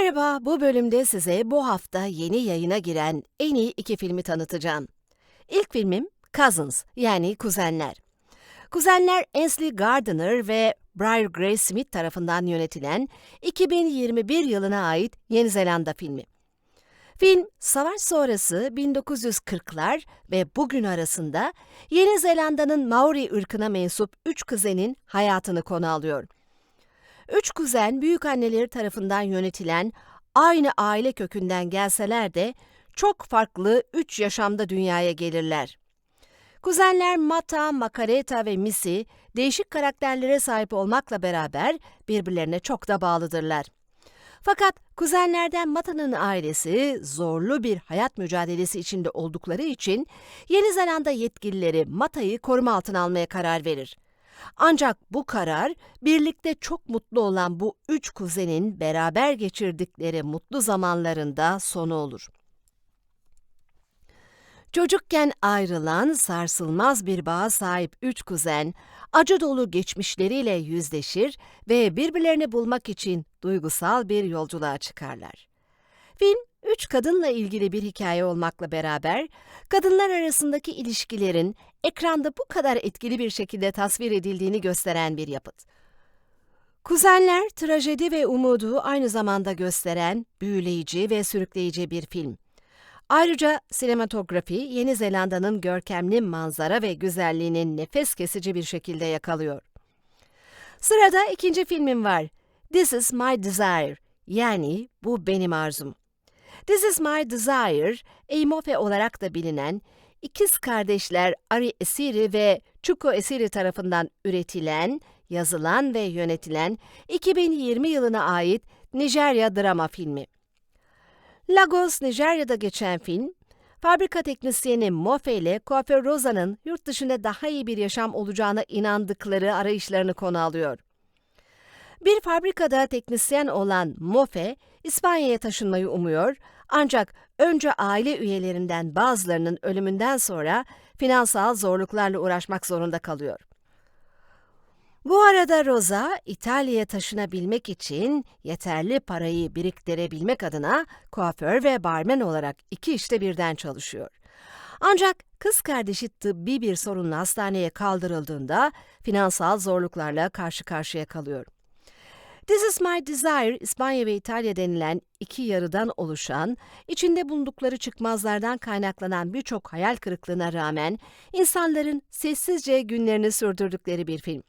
Merhaba, bu bölümde size bu hafta yeni yayına giren en iyi iki filmi tanıtacağım. İlk filmim Cousins yani Kuzenler. Kuzenler Ainsley Gardner ve Briar Gray Smith tarafından yönetilen 2021 yılına ait Yeni Zelanda filmi. Film, savaş sonrası 1940'lar ve bugün arasında Yeni Zelanda'nın Maori ırkına mensup üç kuzenin hayatını konu alıyor. Üç kuzen büyük anneleri tarafından yönetilen aynı aile kökünden gelseler de çok farklı üç yaşamda dünyaya gelirler. Kuzenler Mata, Makareta ve Missy değişik karakterlere sahip olmakla beraber birbirlerine çok da bağlıdırlar. Fakat kuzenlerden Mata'nın ailesi zorlu bir hayat mücadelesi içinde oldukları için Yeni Zelanda yetkilileri Mata'yı koruma altına almaya karar verir. Ancak bu karar birlikte çok mutlu olan bu üç kuzenin beraber geçirdikleri mutlu zamanlarında sonu olur. Çocukken ayrılan sarsılmaz bir bağa sahip üç kuzen, acı dolu geçmişleriyle yüzleşir ve birbirlerini bulmak için duygusal bir yolculuğa çıkarlar. Film, üç kadınla ilgili bir hikaye olmakla beraber, kadınlar arasındaki ilişkilerin ekranda bu kadar etkili bir şekilde tasvir edildiğini gösteren bir yapıt. Kuzenler, trajedi ve umudu aynı zamanda gösteren, büyüleyici ve sürükleyici bir film. Ayrıca sinematografi Yeni Zelanda'nın görkemli manzara ve güzelliğinin nefes kesici bir şekilde yakalıyor. Sırada ikinci filmim var. This is my desire. Yani bu benim arzum. This is my desire, Eimofe olarak da bilinen, ikiz kardeşler Ari Esiri ve Chuko Esiri tarafından üretilen, yazılan ve yönetilen 2020 yılına ait Nijerya drama filmi. Lagos, Nijerya'da geçen film, fabrika teknisyeni Mofe ile kuaför Rosa'nın yurt dışında daha iyi bir yaşam olacağına inandıkları arayışlarını konu alıyor. Bir fabrikada teknisyen olan Mofe, İspanya'ya taşınmayı umuyor ancak önce aile üyelerinden bazılarının ölümünden sonra finansal zorluklarla uğraşmak zorunda kalıyor. Bu arada Rosa, İtalya'ya taşınabilmek için yeterli parayı biriktirebilmek adına kuaför ve barmen olarak iki işte birden çalışıyor. Ancak kız kardeşi tıbbi bir sorunla hastaneye kaldırıldığında finansal zorluklarla karşı karşıya kalıyor. This is My Desire, İspanya ve İtalya denilen iki yarıdan oluşan, içinde bulundukları çıkmazlardan kaynaklanan birçok hayal kırıklığına rağmen insanların sessizce günlerini sürdürdükleri bir film.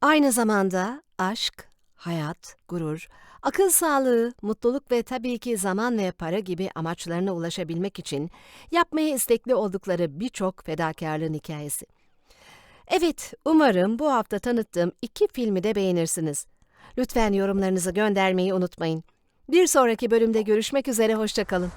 Aynı zamanda aşk, hayat, gurur, akıl sağlığı, mutluluk ve tabii ki zaman ve para gibi amaçlarına ulaşabilmek için yapmaya istekli oldukları birçok fedakarlığın hikayesi. Evet, umarım bu hafta tanıttığım iki filmi de beğenirsiniz. Lütfen yorumlarınızı göndermeyi unutmayın. Bir sonraki bölümde görüşmek üzere, hoşçakalın.